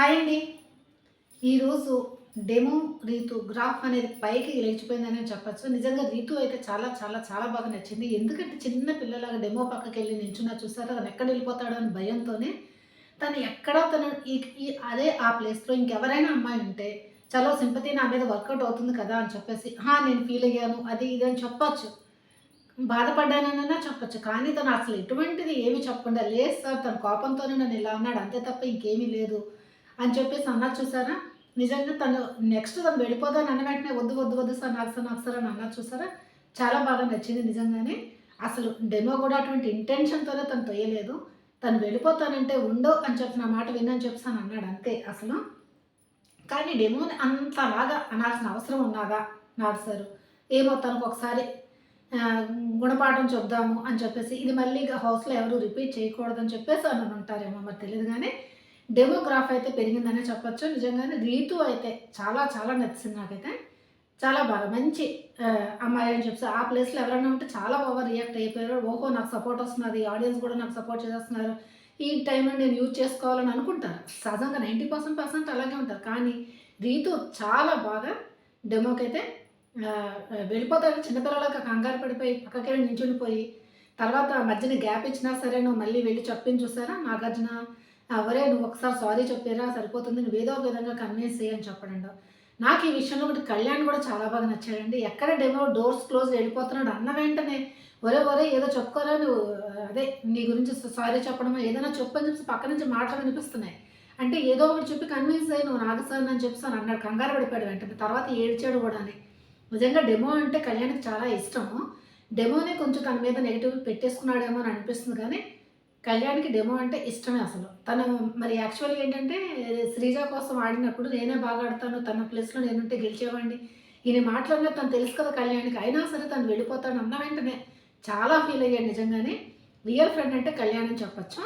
Hi అండి. ఈరోజు demo Ritu graph అనేది పైకి లేచిపోయిందని చెప్పచ్చు. నిజంగా రీతు అయితే చాలా చాలా చాలా బాగా నచ్చింది. ఎందుకంటే చిన్న పిల్లలాగా డెమో పక్కకి వెళ్ళి నించున్నా చూసారా? తను ఎక్కడ వెళ్ళిపోతాడో అని భయంతోనే తను ఎక్కడ తను ఈ ఈ అదే ఆ ప్లేస్లో ఇంకెవరైనా అమ్మాయి ఉంటే చాలా సింపతి నా మీద వర్కౌట్ అవుతుంది కదా అని చెప్పేసి "హా, నేను ఫీల్ అయ్యాను. అది ఇది అని చెప్పచ్చు. బాధపడ్డానన్నా చెప్పచ్చు. కానీ తను అసలు ఎటువంటిది ఏమి చెప్పకుండా లేదు సార్ తన కోపంతోనే నన్ను ఇలా అన్నాడు అంతే తప్ప ఇంకేమీ లేదు. అని చెప్పేసి అన్నారు చూసారా? నిజంగా తను నెక్స్ట్ తను వెళ్ళిపోదాను అన్న వెంటనే వద్దు వద్దు వద్దు సార్ నాకు సార్ నాకు సార్ అని అన్నా చూసారా? చాలా బాగా నచ్చింది నిజంగానే. అసలు డెమో కూడా అటువంటి ఇంటెన్షన్తోనే తను తొయ్యలేదు తను వెళ్ళిపోతానంటే ఉండో అని చెప్పి నా మాట వినని చెప్పాను అన్నాడు అంతే అసలు. కానీ డెమోని అంతలాగా అనాల్సిన అవసరం ఉన్నదా నాడు సార్? ఏమో తనకు ఒకసారి గుణపాఠం చెప్దాము అని చెప్పేసి ఇది మళ్ళీ హౌస్లో ఎవరు రిపీట్ చేయకూడదని చెప్పేసి అని ఉంటారేమో మరి తెలియదు కానీ డెమోగ్రాఫ్ అయితే పెరిగిందనే చెప్పొచ్చు. నిజంగానే రీతు అయితే చాలా చాలా నచ్చింది నాకైతే. చాలా బాగా మంచి అమ్మాయి అని చెప్పి ఆ ప్లేస్లో ఎవరైనా ఉంటే చాలా బాగా రియాక్ట్ అయిపోయారు. ఓహో నాకు సపోర్ట్ వస్తున్నది ఆడియన్స్ కూడా నాకు సపోర్ట్ చేస్తున్నారు ఈ టైంలో నేను యూజ్ చేసుకోవాలని అనుకుంటారు. సహజంగా నైంటీ పర్సెంట్ పర్సెంట్ అలాగే ఉంటారు. కానీ రీతు చాలా బాగా డెమోకి అయితే వెళ్ళిపోతాడు చిన్నపిల్లలకు కంగారు పడిపోయి పక్కకి నించునిపోయి తర్వాత మధ్యన గ్యాప్ ఇచ్చినా సరే నువ్వు మళ్ళీ వెళ్ళి చెప్పింది చూసారా? నాగార్జున ఎవరే నువ్వు ఒకసారి సారీ చెప్పారా సరిపోతుంది నువ్వు ఏదో ఒక విధంగా కన్విన్స్ చేయని చెప్పడండి నాకు ఈ విషయంలో ఒకటి కళ్యాణ్ కూడా చాలా బాగా నచ్చాడండి. ఎక్కడ డెమో డోర్స్ క్లోజ్ వెళ్ళిపోతున్నాడు అన్న వెంటనే ఒరే ఒరే ఏదో చెప్పుకోరా నువ్వు అదే నీ గురించి సారీ చెప్పడమో ఏదైనా చెప్పని చెప్పి పక్క నుంచి మాటలు వినిపిస్తున్నాయి. అంటే ఏదో ఒకటి చెప్పి కన్విన్స్ అయ్యి నువ్వు నాగసారి అని చెప్పి అన్నాడు. కంగారు పడిపోయాడు వెంటనే. తర్వాత ఏడ్చాడు కూడా అని. నిజంగా డెమో అంటే కళ్యాణ్కి చాలా ఇష్టము. డెమోనే కొంచెం తన మీద నెగిటివ్ పెట్టేసుకున్నాడేమో అని అనిపిస్తుంది కానీ కళ్యాణ్కి డెమో అంటే ఇష్టమే అసలు. తను మరి యాక్చువల్గా ఏంటంటే శ్రీజ కోసం ఆడినప్పుడు నేనే బాగా ఆడతాను తన ప్లేస్లో నేనుంటే గెలిచేవాడిని. ఈయన మాట్లాడినా తను తెలుసు కదా కళ్యాణ్కి. అయినా సరే తను వెళ్ళిపోతాను అన్న వెంటనే చాలా ఫీల్ అయ్యాడు నిజంగానే. రియల్ ఫ్రెండ్ అంటే కళ్యాణ్ అని చెప్పొచ్చు.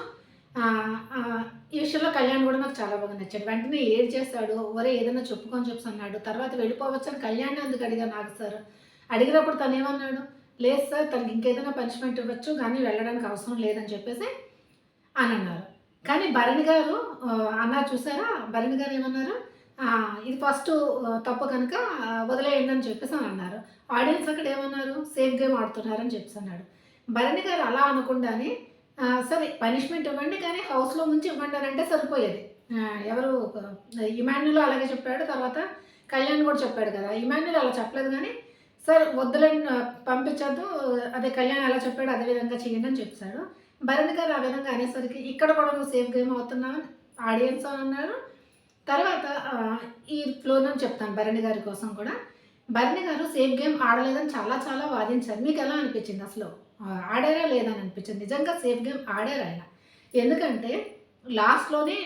ఈ విషయంలో కళ్యాణ్ కూడా నాకు చాలా బాగా నచ్చాడు. వెంటనే ఏడ్ చేస్తాడు ఒరే ఏదైనా చెప్పుకొని చెప్పు అన్నాడు. తర్వాత వెళ్ళిపోవచ్చు అని కళ్యాణ్ అందుకు అడిగా నాకు సార్. అడిగినప్పుడు తను ఏమన్నాడు? లేదు సార్ తనకి ఇంకేదైనా పనిష్మెంట్ ఇవ్వచ్చు కానీ వెళ్ళడానికి అవసరం లేదని చెప్పేసి అని అన్నారు. కానీ భరణి గారు ఆ, అన్నారు చూసారా? భరణి గారు ఏమన్నారు? ఇది ఫస్ట్ తప్పు కనుక వదిలేయండి అని చెప్పేసి అని అన్నారు. ఆడియన్స్ అక్కడ ఏమన్నారు? సేఫ్ గేమ్ ఆడుతున్నారని చెప్పేసి అన్నాడు. భరణి గారు అలా అనుకుండానే సరే పనిష్మెంట్ ఇవ్వండి కానీ హౌస్లో ఉంచి ఇవ్వండి అని అంటే సరిపోయేది. ఎవరు ఇమాన్యుల్ అలాగే చెప్పాడు తర్వాత కళ్యాణ్ కూడా చెప్పాడు కదా. ఇమాన్యుల్ అలా చెప్పలేదు కానీ సరే వద్దులని పంపించద్దు. అదే కళ్యాణ్ అలా చెప్పాడు అదే విధంగా చేయండి అని చెప్పాడు. భరణ్ గారు ఆ విధంగా అనేసరికి ఇక్కడ కూడా నువ్వు సేఫ్ గేమ్ అవుతున్నావు ఆడియన్స్ అన్నారు తర్వాత ఈ ఈ ఫ్లోలో చెప్తాను భరణి గారి కోసం కూడా. భరణి గారు సేఫ్ గేమ్ ఆడలేదని చాలా చాలా వాదించారు. మీకు ఎలా అనిపించింది అసలు? ఆడారా లేదని అనిపించింది. నిజంగా సేఫ్ గేమ్ ఆడారు ఆయన. ఎందుకంటే లాస్ట్లోనే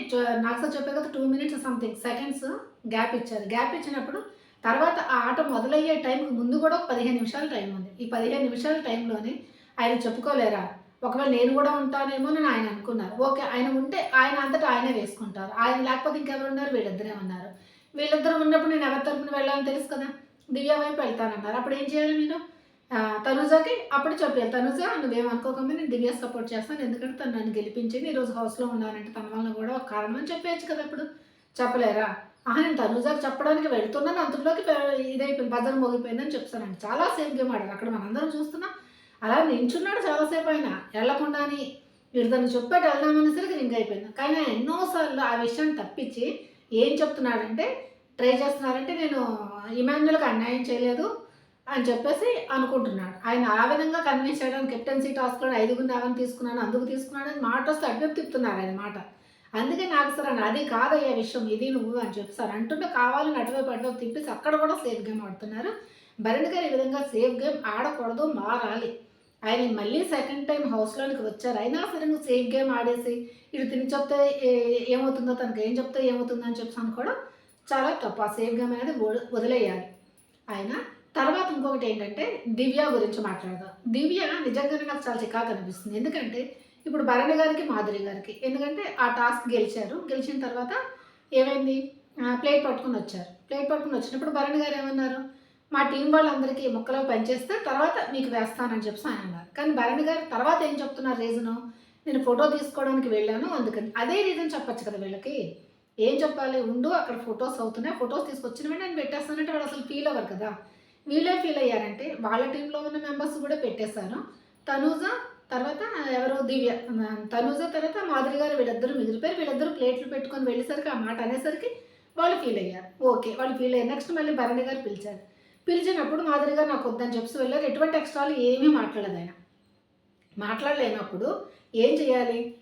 నాకు సార్ చెప్పే కదా two minutes something seconds gap ఇచ్చారు. గ్యాప్ ఇచ్చినప్పుడు తర్వాత ఆ ఆట మొదలయ్యే టైంకి ముందు కూడా ఒక పదిహేను నిమిషాల టైం ఉంది. ఈ పదిహేను నిమిషాల టైంలోనే ఆయన చెప్పుకోలేరా? ఒకవేళ నేను కూడా ఉంటానేమో అని ఆయన అనుకున్నారు. ఓకే ఆయన ఉంటే ఆయన అంతటా ఆయనే వేసుకుంటారు. ఆయన లేకపోతే ఇంకెవరు ఉన్నారు? వీళ్ళిద్దరే ఉన్నారు. వీళ్ళిద్దరు ఉన్నప్పుడు నేను ఎవరి తరపున వెళ్ళాలని తెలుసు కదా? దివ్య వైపు వెళ్తానన్నారు. అప్పుడు ఏం చేయాలి మీరు తనుజాకి తనుజకి అప్పుడు చెప్పారు తనుజ నువ్వేం అనుకోకుండా నేను దివ్య సపోర్ట్ చేస్తాను. ఎందుకంటే తను నన్ను గెలిపించింది ఈరోజు హౌస్లో ఉన్నానంటే తన వలన కూడా ఒక కారణం అని చెప్పేయచ్చు కదా ఇప్పుడు చెప్పలేరా? నేను తనుజాకి చెప్పడానికి వెళ్తున్నాను అంతలోకి ఇదైపోయింది బజర్ మోగిపోయిందని చెప్తానండి చాలా సేఫ్ గేమ్ ఆడారు. అక్కడ మనందరం చూస్తున్నాం అలా నించున్నాడు చాలాసేపు ఆయన వెళ్ళకుండాని వీడు తను చెప్పాడు వెళ్దామనేసరికి రింగ్ అయిపోయింది. కానీ ఎన్నోసార్లు ఆ విషయాన్ని తప్పించి ఏం చెప్తున్నాడంటే ట్రై చేస్తున్నారంటే నేను ఇమాన్యుల్కి అన్యాయం చేయలేదు అని చెప్పేసి అనుకుంటున్నాడు. ఆయన ఆ విధంగా కన్విన్స్ చేయడానికి కెప్టెన్సీ టాస్క్లో ఐదుగురు ఎవరిని తీసుకున్నాను అందుకు తీసుకున్నాను అని మాట వస్తే అడ్డు తిప్పుతున్నారు ఆయన మాట. అందుకే నాకు సార్ అని అది కాదయ్యా విషయం ఇది నువ్వు అని చెప్పి అంటుంటే కావాలని అటువైపు అటువైపు తిప్పేసి అక్కడ కూడా సేఫ్ గేమ్ ఆడుతున్నారు. భరణ్ గారు ఈ విధంగా సేఫ్ గేమ్ ఆడకూడదు మారాలి. ఆయన మళ్ళీ సెకండ్ టైం హౌస్లోనికి వచ్చారు. అయినా సరే నువ్వు సేఫ్ గేమ్ ఆడేసి ఇటు తిని చెప్తే ఏమవుతుందో తనకు ఏం చెప్తే ఏమవుతుందో అని చెప్పాను కూడా చాలా తప్పు. ఆ సేఫ్ గేమ్ అనేది వదిలేయాలి. ఆయన తర్వాత ఇంకొకటి ఏంటంటే దివ్య గురించి మాట్లాడదాం. దివ్య నిజంగానే నాకు చాలా చికాకు అనిపిస్తుంది. ఎందుకంటే ఇప్పుడు భరణి గారికి మాధురి గారికి. ఎందుకంటే ఆ టాస్క్ గెలిచారు. గెలిచిన తర్వాత ఏమైంది? ప్లేట్ పట్టుకుని వచ్చారు. ప్లేట్ పట్టుకుని వచ్చినప్పుడు భరణి గారు ఏమన్నారు? మా టీం వాళ్ళందరికీ మొక్కలో పనిచేస్తే తర్వాత మీకు వేస్తానని చెప్పి ఆయన అన్నారు. కానీ భరణి గారు తర్వాత ఏం చెప్తున్నారు రీజను? నేను ఫోటో తీసుకోవడానికి వెళ్ళాను. అందుకని అదే రీజన్ చెప్పొచ్చు కదా వీళ్ళకి. ఏం చెప్పాలి? ఉండు అక్కడ ఫొటోస్ అవుతున్నాయి. ఫొటోస్ తీసుకొచ్చిన వెంటనే నేను పెట్టేస్తానంటే వాళ్ళు అసలు ఫీల్ అవ్వరు కదా. వీళ్ళే ఫీల్ అయ్యారంటే వాళ్ళ టీంలో ఉన్న మెంబర్స్ కూడా పెట్టేశారు తనూజ తర్వాత ఎవరో దివ్య తనూజ తర్వాత మాధురి గారు వీళ్ళిద్దరూ మిగిలిపోయారు. వీళ్ళిద్దరూ ప్లేట్లు పెట్టుకొని వెళ్ళేసరికి ఆ మాట అనేసరికి వాళ్ళు ఫీల్ అయ్యారు. ఓకే వాళ్ళు ఫీల్ అయ్యారు. నెక్స్ట్ మళ్ళీ భరణి గారు పిలిచారు. పిలిచినప్పుడు మాధురి గారు నాకు వద్దని చెప్పి వెళ్ళారు. ఎటువంటి ఎక్స్ట్రాలు ఏమీ మాట్లాడదు ఆయన. మాట్లాడలేనప్పుడు ఏం చేయాలి?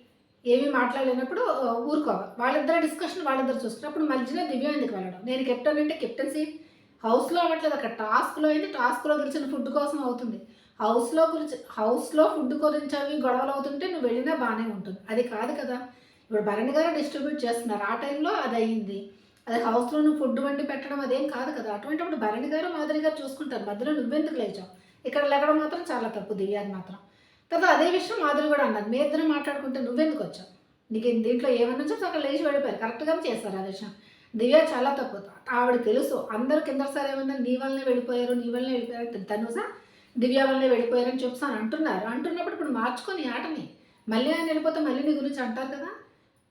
ఏమీ మాట్లాడలేనప్పుడు ఆ, ఊరుకోవాలి. వాళ్ళిద్దరు డిస్కషన్ వాళ్ళిద్దరు చూసుకున్నప్పుడు మధ్యలో దివ్య ఎందుకు వెళ్ళడం? నేను కెప్టెన్ అంటే కెప్టెన్సీ హౌస్లో అవ్వట్లేదు. అక్కడ టాస్క్లో అయింది. టాస్క్లో గెలిచిన ఫుడ్ కోసం అవుతుంది. హౌస్లో గురించి హౌస్లో ఫుడ్ గురించి అవి గొడవలు అవుతుంటే నువ్వు వెళ్ళినా బాగానే ఉంటుంది. అది కాదు కదా. ఇప్పుడు భరణి గారు డిస్ట్రిబ్యూట్ చేస్తున్నారు. ఆ టైంలో అది అయ్యింది అది హౌస్లో నువ్వు ఫుడ్ వండి పెట్టడం అదేం కాదు కదా. అటువంటిప్పుడు భరణి గారు మాదిరి గారు చూసుకుంటారు. మధ్యలో నువ్వెందుకు లేచావు? ఇక్కడ లెగడం మాత్రం చాలా తప్పు. దివ్యాది మాత్రం. తర్వాత అదే విషయం మాధురి కూడా అన్నది మీ ఇద్దరు మాట్లాడుకుంటే నువ్వెందుకు వచ్చావు? నీకు దీంట్లో ఏమన్నా చెప్తే అక్కడ లేచి వెళ్ళిపోయారు. కరెక్ట్గా చేస్తారు ఆ విషయం. దివ్య చాలా తప్పు. ఆవిడ తెలుసు. అందరూ కింద సార్ ఏమన్నా నీ వల్లనే వెళ్ళిపోయారు నీ వల్లనే వెళ్ళిపోయారు తనుసా? దివ్య వల్లనే వెళ్ళిపోయారని చెప్తాను అంటున్నారు. అంటున్నప్పుడు ఇప్పుడు మార్చుకొని ఆటని. మళ్ళీ ఆయన వెళ్ళిపోతే మళ్ళీ నీ గురించి అంటారు కదా.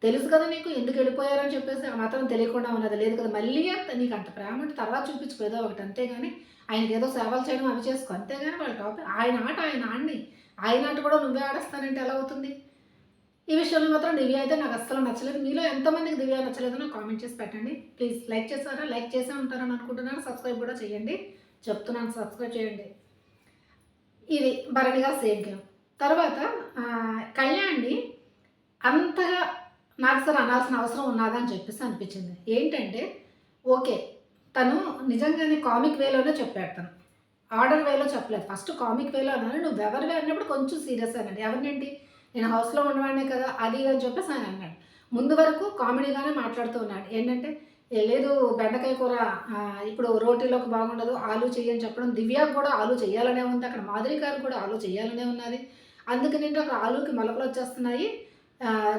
తెలుసు కదా నీకు ఎందుకు వెళ్ళిపోయారని చెప్పేసి మాత్రం తెలియకుండా ఉన్నది. లేదు కదా మళ్ళీ నీకు అంత ప్రేమ అంటే తర్వాత చూపించుకో ఏదో ఒకటి అంతేగాని. ఆయనకి ఏదో సేవలు చేయడం అవి చేసుకో అంతేగాని వాళ్ళ టాపిక్ ఆయన ఆట ఆయన ఆడిని. ఆయన ఆట కూడా నువ్వే ఆడేస్తానంటే ఎలా అవుతుంది? ఈ విషయంలో మాత్రం దివ్య అయితే నాకు అస్సలు నచ్చలేదు. మీలో ఎంతమందికి దివ్య నచ్చలేదో నాకు కామెంట్ చేసి పెట్టండి. ప్లీజ్ లైక్ చేస్తారా లైక్ చేసే ఉంటారని అనుకుంటున్నాను. సబ్స్క్రైబ్ కూడా చేయండి. చెప్తున్నాను సబ్స్క్రైబ్ చేయండి. ఇది భరణిగా సేవ్ తర్వాత ఆ, కళ్యాణ్ని అంతగా నాకు సార్ అనాల్సిన అవసరం ఉన్నదా అని చెప్పేసి అనిపించింది. ఏంటంటే ఓకే తను నిజంగానే కామిక్ వేలోనే చెప్పాడు తను. ఆర్డర్ వేలో చెప్పలేదు. ఫస్ట్ కామిక్ వేలో అన్నాను నువ్వు ఎవరివి అన్నప్పుడు కొంచెం సీరియస్ అన్నాడు. ఎవరినండి? నేను హౌస్లో ఉండవాడినే కదా అది అని చెప్పేసి ఆయన అన్నాడు. ముందు వరకు కామెడీగానే మాట్లాడుతూ ఉన్నాడు. ఏంటంటే లేదు బెండకాయ కూర ఇప్పుడు రోటీలోకి బాగుండదు ఆలు చేయని చెప్పడం దివ్యాకు కూడా ఆలు చేయాలనే ఉంది. అక్కడ మాధురి గారు కూడా ఆలు చేయాలనే ఉన్నది అందుకని అక్కడ ఆలుకి మొలకలు వచ్చేస్తున్నాయి.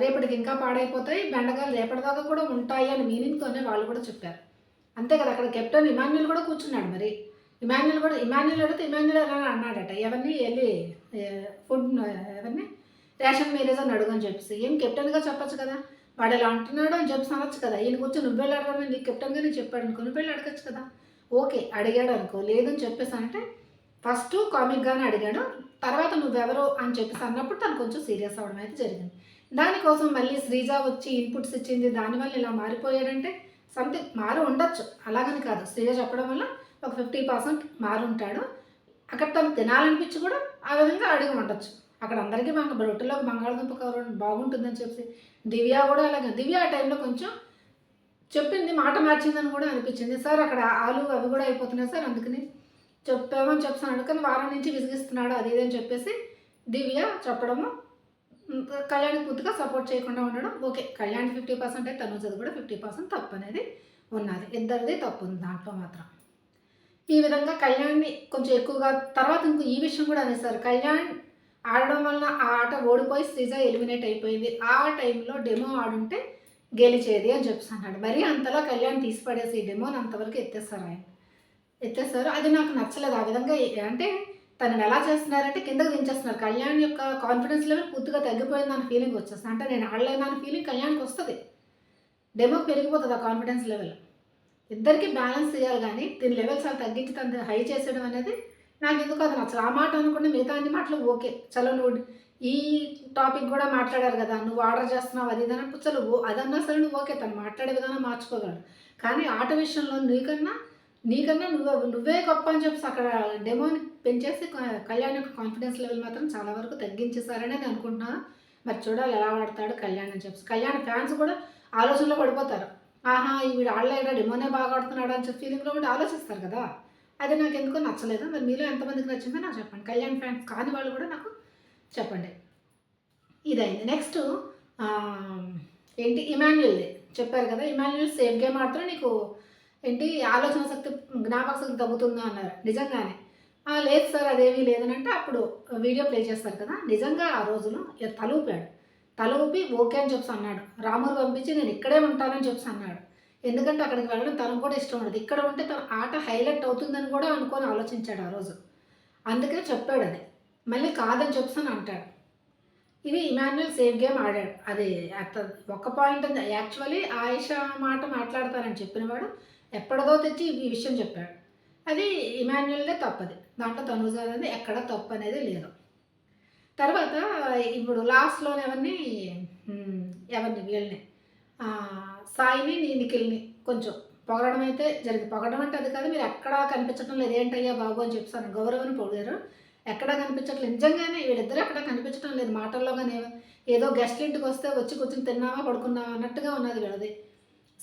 రేపటికి ఇంకా పాడైపోతాయి. బెండకాయలు రేపటిదాకా కూడా ఉంటాయి అని మీనింగ్తోనే వాళ్ళు కూడా చెప్పారు. అంతే కదా అక్కడ కెప్టెన్ ఇమాన్యుల్ కూడా కూర్చున్నాడు మరి. ఇమాన్యుల్ కూడా ఇమాన్యుల్ అడిగితే ఇమాన్యుల్ అని అన్నాడట ఎవరిని వెళ్ళి ఫుడ్ ఎవరిని? రేషన్ మేనేజర్ అని అడుగు అని చెప్పేసి. ఏం కెప్టెన్గా చెప్పొచ్చు కదా? వాడు ఇలా అంటున్నాడు అని చెప్పి అనొచ్చు కదా. ఈయన వచ్చి నువ్వెళ్ళి అడగడం నీకు కెప్టెన్గా నేను చెప్పాడు అనుకో. నువ్వు అడగచ్చు కదా. ఓకే అడిగాడు అనుకో. లేదని చెప్పేసి అంటే ఫస్ట్ కామిక్గానే అడిగాడు. తర్వాత నువ్వెవరు అని చెప్పేసి అన్నప్పుడు తను కొంచెం సీరియస్ అవ్వడం అయితే జరిగింది. దానికోసం మళ్ళీ శ్రీజ వచ్చి ఇన్పుట్స్ ఇచ్చింది. దానివల్ల ఇలా మారిపోయాడంటే సంథింగ్ మారి ఉండొచ్చు. అలాగని కాదు. శ్రీజ చెప్పడం వల్ల ఒక ఫిఫ్టీ పర్సెంట్ మారుంటాడు. అక్కడ తను తినాలనిపించి కూడా ఆ విధంగా అడిగి ఉండొచ్చు. అక్కడ అందరికీ బంగ రొట్టెలోకి బంగాళదుంప కూర బాగుంటుందని చెప్పి దివ్య కూడా అలాగే దివ్య ఆ టైంలో కొంచెం చెప్పింది మాట మార్చిందని కూడా అనిపించింది. సార్ అక్కడ ఆలు అవి కూడా అయిపోతున్నాయి సార్ అందుకని చెప్పామని చెప్తున్నాడు కానీ వారం నుంచి విసిగిస్తున్నాడు అది ఇది అని చెప్పేసి దివ్య చెప్పడము. కళ్యాణ్ పూర్తిగా సపోర్ట్ చేయకుండా ఉండడం ఓకే. కళ్యాణ్ ఫిఫ్టీ పర్సెంట్ అయితే తనుజది కూడా ఫిఫ్టీ పర్సెంట్ తప్పు అనేది ఉన్నది. ఇద్దరిది తప్పు ఉంది దాంట్లో మాత్రం. ఈ విధంగా కళ్యాణ్ని కొంచెం ఎక్కువగా తర్వాత ఇంకో ఈ విషయం కూడా అనేసారు కళ్యాణ్ ఆడడం వలన ఆ ఆట ఓడిపోయి శ్రీజ ఎలిమినేట్ అయిపోయింది. ఆ టైంలో డెమో ఆడుంటే గెలిచేది అని చెప్పేసి అన్నాడు. మరి అంతలా కళ్యాణ్ తీసి పడేసి డెమోని అంతవరకు ఎత్తేస్తారు ఆయన. ఎత్తేస్తారు. అది నాకు నచ్చలేదు. ఆ విధంగా అంటే తనని ఎలా చేస్తున్నారంటే కిందకు దించేస్తున్నారు. కళ్యాణ్ యొక్క కాన్ఫిడెన్స్ లెవెల్ పూర్తిగా తగ్గిపోయింది అన్న ఫీలింగ్ వచ్చేస్తుంది. అంటే నేను ఆడలేను అన్న ఫీలింగ్ కళ్యాణ్కి వస్తుంది. డెమోకి పెరిగిపోతుంది ఆ కాన్ఫిడెన్స్ లెవెల్ ఇద్దరికి బ్యాలెన్స్ చేయాలి కానీ దీని లెవెల్స్ చాలా తగ్గించి తను హై చేసేయడం అనేది నాకు ఎందుకు అది నచ్చదు. ఆ మాట అనుకుంటే మిగతా అన్ని మాటలు ఓకే. చలో నువ్వు ఈ టాపిక్ కూడా మాట్లాడారు కదా నువ్వు ఆర్డర్ చేస్తున్నావు అది ఇది అన్నప్పుడు చలో అదన్నా సరే నువ్వు ఓకే తను మాట్లాడే విధానం మార్చుకోగలడు. కానీ ఆట విషయంలో నీకన్నా నీకన్నా నువ్వే నువ్వే గొప్ప అని చెప్పేసి అక్కడ డెమోని పెంచేసి కళ్యాణ్ యొక్క కాన్ఫిడెన్స్ లెవెల్ మాత్రం చాలా వరకు తగ్గించేశారని నేను అనుకుంటున్నాను మరి చూడాలి ఎలా ఆడతాడు కళ్యాణ్ అని చెప్పేసి. కళ్యాణ్ ఫ్యాన్స్ కూడా ఆలోచనలో పడిపోతారు. ఆహా ఈ వీడు ఆడలేడా డెమోనే బాగా ఆడుతున్నాడు అని చెప్పి ఫీలింగ్లో కూడా ఆలోచిస్తారు కదా. అది నాకు ఎందుకో నచ్చలేదు. మరి మీలో ఎంతమందికి నచ్చిందో నాకు చెప్పండి. కళ్యాణ్ ఫ్యాన్స్ కాని వాళ్ళు కూడా నాకు చెప్పండి. ఇదైంది. నెక్స్ట్ ఏంటి? ఇమాన్యుల్ది చెప్పారు కదా ఇమాన్యుల్ సేఫ్ గేమ్ మాత్రం నీకు ఏంటి? ఆలోచన శక్తి జ్ఞాపక శక్తి తగ్గుతుందా అన్నారు. నిజంగానే. లేదు సార్ అదేమీ అంటే అప్పుడు వీడియో ప్లే చేస్తారు కదా. నిజంగా ఆ రోజులో తలూపాడు. తలూపి ఓకే అని చెప్పి అన్నాడు. రాముడు పంపించి నేను ఇక్కడే ఉంటానని చెప్పి అన్నాడు. ఎందుకంటే అక్కడికి వెళ్ళడం తనకు కూడా ఇష్టం ఉండదు. ఇక్కడ ఉంటే తన ఆట హైలైట్ అవుతుందని కూడా అనుకొని ఆలోచించాడు ఆ రోజు. అందుకనే చెప్పాడు అది. మళ్ళీ కాదని చెప్తాను అంటాడు. ఇది ఇమాన్యుల్ సేఫ్ గేమ్ ఆడాడు. అది అత ఒక్క పాయింట్ ఉంది. యాక్చువల్లీ ఆయుష మాట మాట్లాడతానని చెప్పినవాడు ఎప్పటిదో తెచ్చి ఈ విషయం చెప్పాడు. అది ఇమాన్యుల్దే తప్పది. దాంట్లో తనుజాది ఎక్కడ తప్పు అనేది లేదు. తర్వాత ఇప్పుడు లాస్ట్లోనే ఎవరిని ఎవరిని వీళ్ళని? సాయిని నీ నిఖిల్ని కొంచెం పొగడడం అయితే జరిగింది. పొగడడం అంటే అది కాదు మీరు ఎక్కడా కనిపించడం లేదు. ఏంటయ్యా బాబు అని చెప్పాను గౌరవని పొగిడారు. ఎక్కడా కనిపించట్లేదు. నిజంగానే వీళ్ళిద్దరూ ఎక్కడా కనిపించడం లేదు. మాటల్లో కానీ ఏదో గెస్ట్ ఇంటికి వస్తే వచ్చి కూర్చొని తిన్నావా పడుకున్నావా అన్నట్టుగా ఉన్నది వీళ్ళది.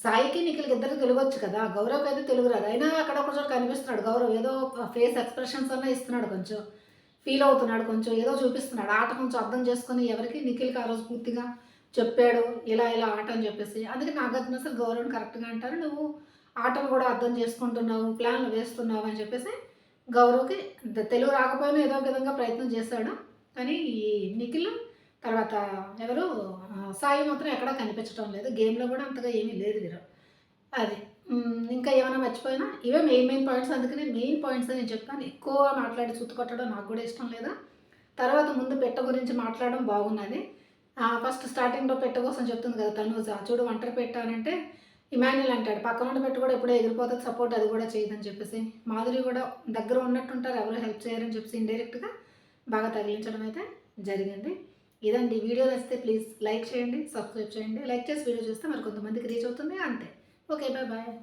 సాయికి నిఖిల్కి ఇద్దరికి తెలుగు కదా. గౌరవ్కి అయితే తెలుగు రాదు. అయినా అక్కడ ఒక కనిపిస్తున్నాడు గౌరవ్. ఏదో ఫేస్ ఎక్స్ప్రెషన్స్ అన్న ఇస్తున్నాడు కొంచెం. ఫీల్ అవుతున్నాడు కొంచెం. ఏదో చూపిస్తున్నాడు. ఆట కొంచెం అర్థం చేసుకొని ఎవరికి నిఖిల్కి ఆ రోజు పూర్తిగా చెప్పాడు ఇలా ఇలా ఆట అని చెప్పేసి. అందుకే నాగార్జున అసలు గౌరవం కరెక్ట్గా అంటారు. నువ్వు ఆటలు కూడా అర్థం చేసుకుంటున్నావు ప్లాన్లు వేస్తున్నావు అని చెప్పేసి గౌరవ్కి తెలుగు రాకపోయినా ఏదో ఒక విధంగా ప్రయత్నం చేశాడు. కానీ ఈ నిఖిల్ తర్వాత ఎవరు? సాయి మాత్రం ఎక్కడా కనిపించడం లేదు. గేమ్లో కూడా అంతగా ఏమీ లేదు వీరు. అది. ఇంకా ఏమైనా మర్చిపోయినా? ఇవే మెయిన్ మెయిన్ పాయింట్స్. అందుకనే మెయిన్ పాయింట్స్ అని చెప్పాను ఎక్కువ మాట్లాడి చుట్టుకొట్టడం నాకు కూడా ఇష్టం లేదు? తర్వాత ముందు పెట్ట గురించి మాట్లాడడం బాగున్నది. ఫస్ట్ స్టార్టింగ్లో పెట్ట కోసం చెప్తుంది కదా తను చూడు ఒంటరి పెట్టానంటే ఇమాన్యుల్ అంటాడు. పక్కన ఉండి పెట్టు కూడా ఎప్పుడో ఎగిరిపోతుంది సపోర్ట్ అది కూడా చేయదని చెప్పేసి. మాధురి కూడా దగ్గర ఉన్నట్టుంటారు ఎవరు హెల్ప్ చేయరని చెప్పేసి ఇండైరెక్ట్గా బాగా తగిలించడం అయితే జరిగింది. ఇదండి. వీడియో నచ్చితే ప్లీజ్ లైక్ చేయండి సబ్స్క్రైబ్ చేయండి. లైక్ చేసి వీడియో చూస్తే మరి కొంతమందికి రీచ్ అవుతుంది అంతే. Okay bye bye